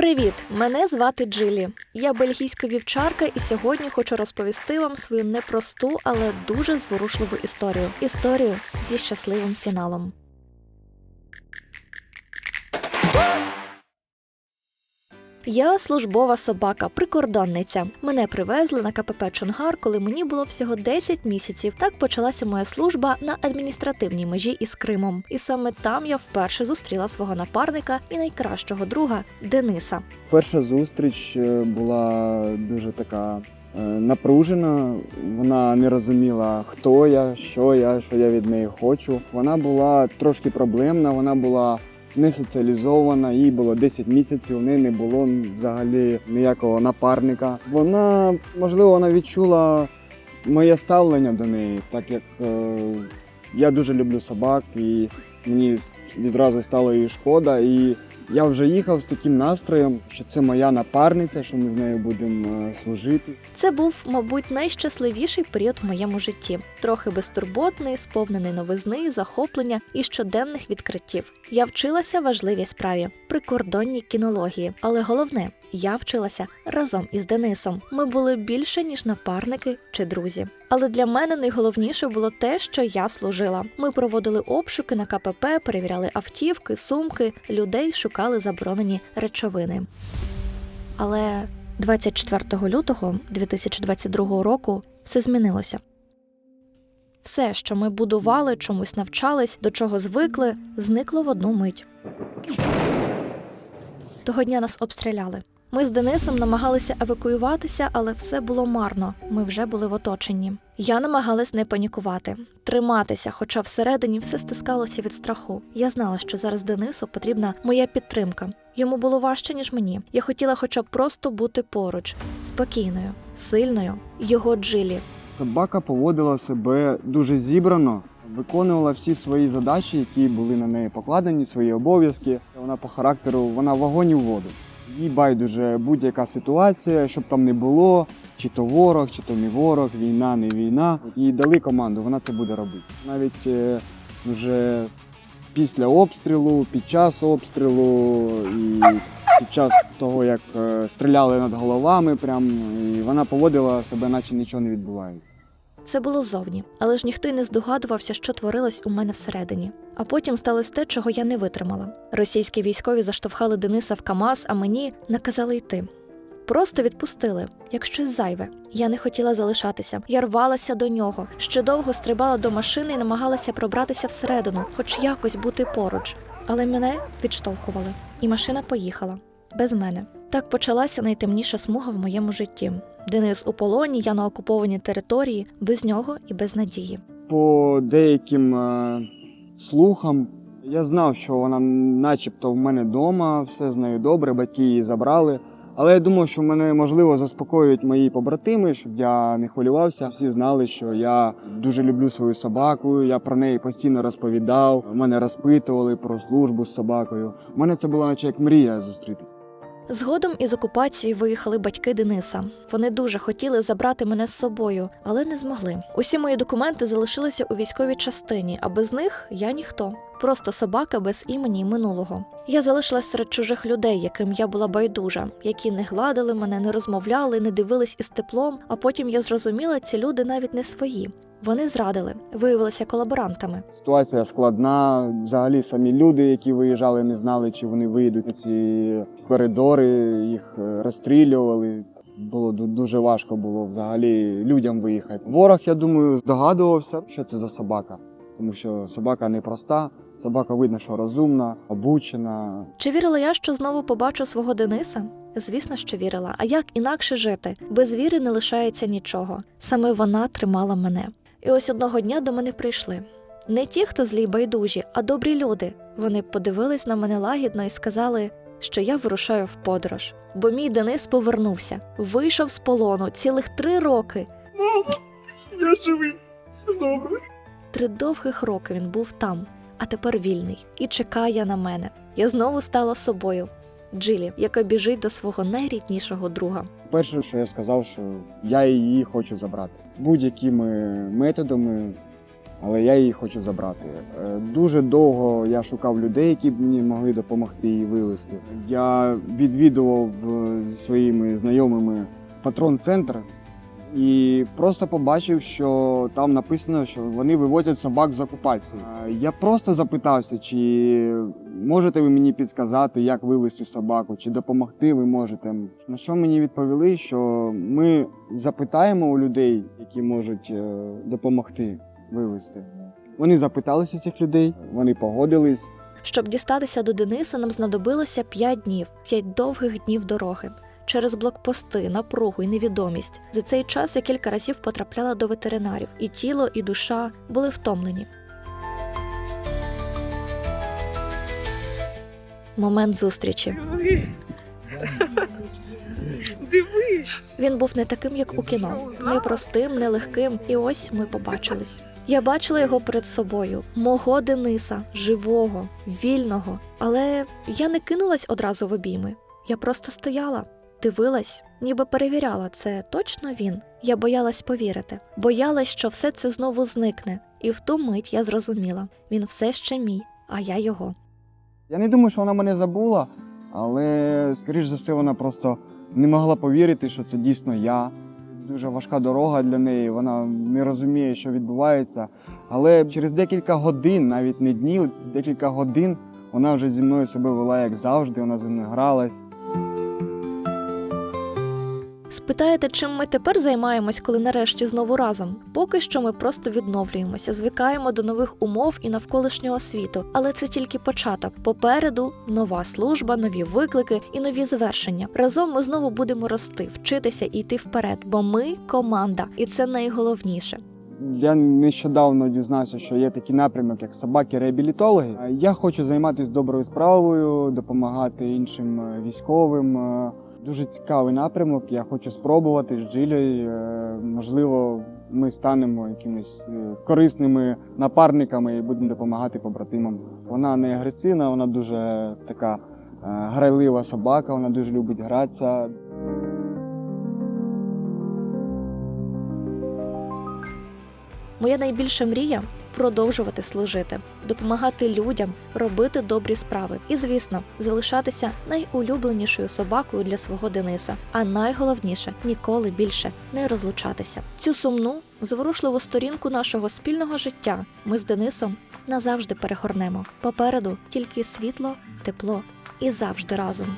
Привіт! Мене звати Джилі. Я бельгійська вівчарка, і сьогодні хочу розповісти вам свою непросту, але дуже зворушливу історію. Історію зі щасливим фіналом. Я службова собака, прикордонниця. Мене привезли на КПП Чонгар, коли мені було всього 10 місяців. Так почалася моя служба на адміністративній межі із Кримом. І саме там я вперше зустріла свого напарника і найкращого друга Дениса. Перша зустріч е, була дуже така е, напружена. Вона не розуміла, хто я, що я, що я від неї хочу. Вона була трошки проблемна, вона була не соціалізована, їй було 10 місяців, у неї не було взагалі ніякого напарника. Вона, можливо, вона відчула моє ставлення до неї, так як е, я дуже люблю собак і мені відразу стало її шкода. І я вже їхав з таким настроєм, що це моя напарниця, що ми з нею будемо е, служити. Це був, мабуть, найщасливіший період в моєму житті. Трохи безтурботний, сповнений новизни, захоплення і щоденних відкриттів. Я вчилася важливій справі прикордонній кінології. Але головне, я вчилася разом із Денисом. Ми були більше ніж напарники чи друзі. Але для мене найголовніше було те, що я служила. Ми проводили обшуки на КПП, перевіряли автівки, сумки, людей шукали заборонені речовини. Але 24 лютого 2022 року все змінилося. Все, що ми будували, чомусь навчались, до чого звикли, зникло в одну мить. Того дня нас обстріляли. Ми з Денисом намагалися евакуюватися, але все було марно. Ми вже були в оточенні. Я намагалась не панікувати, триматися, хоча всередині все стискалося від страху. Я знала, що зараз Денису потрібна моя підтримка. Йому було важче, ніж мені. Я хотіла хоча б просто бути поруч, спокійною, сильною, його джилі. Собака поводила себе дуже зібрано, виконувала всі свої задачі, які були на неї покладені, свої обов'язки. Вона по характеру, вона вогонь у воду. Їй байдуже будь-яка ситуація, щоб там не було, чи то ворог, чи то не ворог, війна, не війна. Їй дали команду, вона це буде робити. Навіть е, вже після обстрілу, під час обстрілу і під час того, як е, стріляли над головами, прям, і вона поводила себе, наче нічого не відбувається. Це було зовні, але ж ніхто й не здогадувався, що творилось у мене всередині. А потім сталося те, чого я не витримала. Російські військові заштовхали Дениса в КАМАЗ, а мені наказали йти. Просто відпустили, як щось зайве. Я не хотіла залишатися. Я рвалася до нього. Ще довго стрибала до машини і намагалася пробратися всередину, хоч якось бути поруч. Але мене відштовхували, і машина поїхала без мене. Так почалася найтемніша смуга в моєму житті. Денис у полоні, я на окупованій території, без нього і без надії. По деяким е, слухам я знав, що вона начебто в мене вдома, все з нею добре, батьки її забрали. Але я думав, що мене можливо заспокоюють мої побратими, щоб я не хвилювався. Всі знали, що я дуже люблю свою собаку. Я про неї постійно розповідав. Мене розпитували про службу з собакою. У мене це була наче як мрія зустрітися. Згодом із окупації виїхали батьки Дениса. Вони дуже хотіли забрати мене з собою, але не змогли. Усі мої документи залишилися у військовій частині, а без них я ніхто. Просто собака без імені минулого. Я залишилась серед чужих людей, яким я була байдужа, які не гладили мене, не розмовляли, не дивились із теплом. А потім я зрозуміла, ці люди навіть не свої. Вони зрадили, виявилися колаборантами. Ситуація складна. Взагалі самі люди, які виїжджали, не знали, чи вони вийдуть на ці коридори, їх е, розстрілювали. Було дуже важко було взагалі людям виїхати. Ворог, я думаю, здогадувався, що це за собака, тому що собака непроста. Собака видно, що розумна, обучена. Чи вірила я, що знову побачу свого Дениса? Звісно, що вірила. А як інакше жити? Без віри не лишається нічого. Саме вона тримала мене. І ось одного дня до мене прийшли. Не ті, хто злі байдужі, а добрі люди. Вони подивились на мене лагідно і сказали, що я вирушаю в подорож. Бо мій Денис повернувся, вийшов з полону цілих три роки. Мамо, я живий, все добре. Три довгих роки він був там, а тепер вільний і чекає на мене. Я знову стала собою. Джилі, яка біжить до свого найріднішого друга. Перше, що я сказав, що я її хочу забрати. Будь-якими методами але я її хочу забрати. Е, Дуже довго я шукав людей, які б мені могли допомогти її вивезти. Я відвідував е, зі своїми знайомими патрон-центр і просто побачив, що там написано, що вони вивозять собак з окупації. Е, Я просто запитався, чи можете ви мені підказати, як вивезти собаку, чи допомогти ви можете. На що мені відповіли, що ми запитаємо у людей, які можуть е, допомогти вивезти. Вони запиталися цих людей, вони погодились. Щоб дістатися до Дениса, нам знадобилося 5 днів, 5 довгих днів дороги. Через блокпости, напругу і невідомість. За цей час я кілька разів потрапляла до ветеринарів, і тіло, і душа були втомлені. Момент зустрічі. Дивись. Він був не таким, як у кіно, не простим, не легким, і ось ми побачились. Я бачила його перед собою, мого Дениса, живого, вільного. Але я не кинулась одразу в обійми. Я просто стояла, дивилась, ніби перевіряла, це точно він. Я боялась повірити, боялась, що все це знову зникне. І в ту мить я зрозуміла, він все ще мій, а я його. Я не думаю, що вона мене забула, але, скоріш за все, вона просто не могла повірити, що це дійсно я. Дуже важка дорога для неї, вона не розуміє, що відбувається. Але через декілька годин, навіть не днів, декілька годин вона вже зі мною себе вела як завжди, вона зі мною гралась. Спитаєте, чим ми тепер займаємось, коли нарешті знову разом? Поки що ми просто відновлюємося, звикаємо до нових умов і навколишнього світу. Але це тільки початок. Попереду нова служба, нові виклики і нові завершення. Разом ми знову будемо рости, вчитися і йти вперед, бо ми команда, і це найголовніше. Я нещодавно дізнався, що є такий напрямок, як собаки-реабілітологи. Я хочу займатися доброю справою, допомагати іншим е, військовим. Дуже цікавий напрямок. Я хочу спробувати з Джилею. Е, Можливо, ми станемо якимись е, корисними напарниками і будемо допомагати побратимам. Вона не агресивна, вона дуже така е, грайлива собака, вона дуже любить гратися. Моя найбільша мрія продовжувати служити, допомагати людям, робити добрі справи і, звісно, залишатися найулюбленішою собакою для свого Дениса. А найголовніше ніколи більше не розлучатися. Цю сумну, зворушливу сторінку нашого спільного життя ми з Денисом назавжди перегорнемо. Попереду тільки світло, тепло і завжди разом.